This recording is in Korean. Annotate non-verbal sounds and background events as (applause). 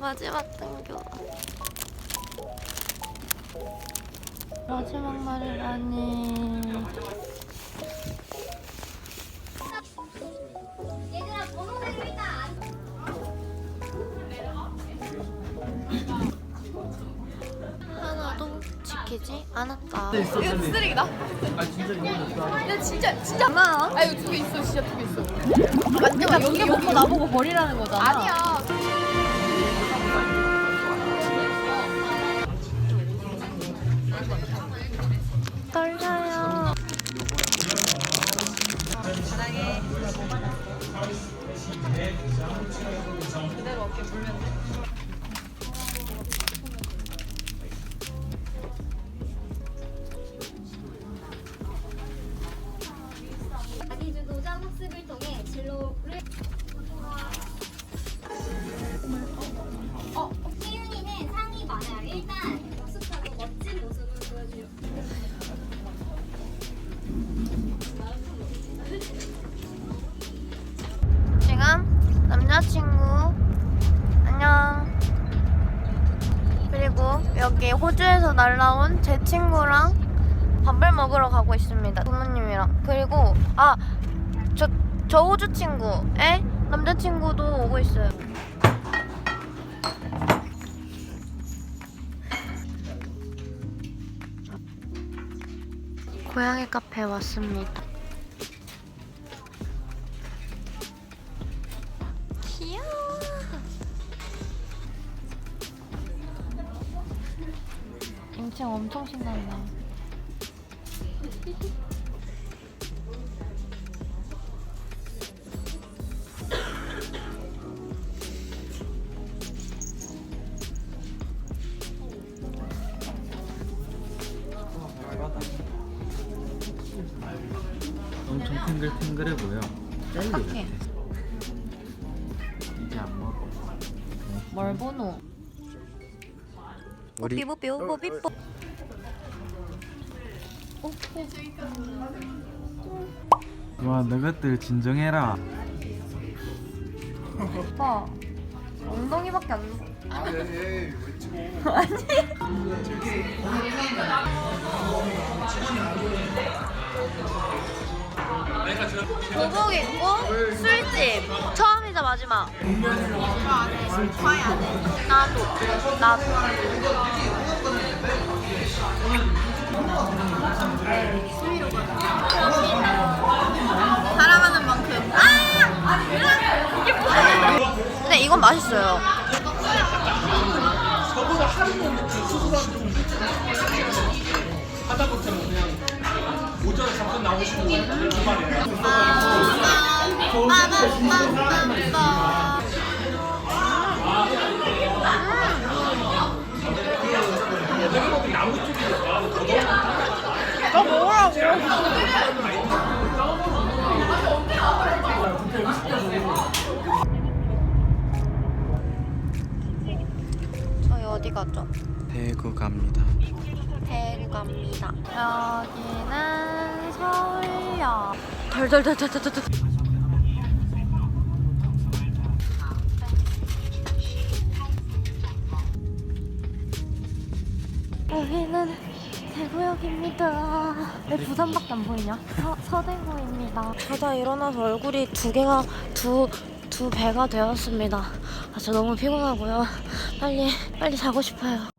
마지막 등교. 마지막 날이라니. 얘들아 번호를 일단 하나도 지키지 않았다. 이거 쓰레기다. 아 진짜 진짜 진짜 많아. 아 이거 두 개 있어 진짜 두 개 있어. 완전 여기 먹고 나보고 버리라는 거잖아. 아니야. 남자친구 안녕. 그리고 여기 호주에서 날라온 제 친구랑 밥을 먹으러 가고 있습니다. 부모님이랑. 그리고 아저 저 호주 친구의 남자친구도 오고 있어요. 고양이 카페에 왔습니다. 귀여워. 임채 엄청 신났네. 엄청 탱글탱글해 보여. 젤리 같아. 뭘 보노? 우리 뽀삐 뽀삐 뽀삐 뽀. 와 너것들 진정해라. 오빠 엉덩이밖에 안. 교복 (laughs) 입고 술집 처음 이자 마지막. 나도 나도. 사랑하는 만큼. 근데 이건 맛있어요. 저희 어디 가죠? 대구 갑니다. 대구 갑니다. 여기는 서울역. 덜덜덜덜덜덜. 여기는 대구역입니다. 왜 부산밖에 안 보이냐? 서, 서대구입니다. 자다 일어나서 얼굴이 두 개가 두, 두 배가 되었습니다. 아, 저 너무 피곤하고요. 빨리, 빨리 자고 싶어요.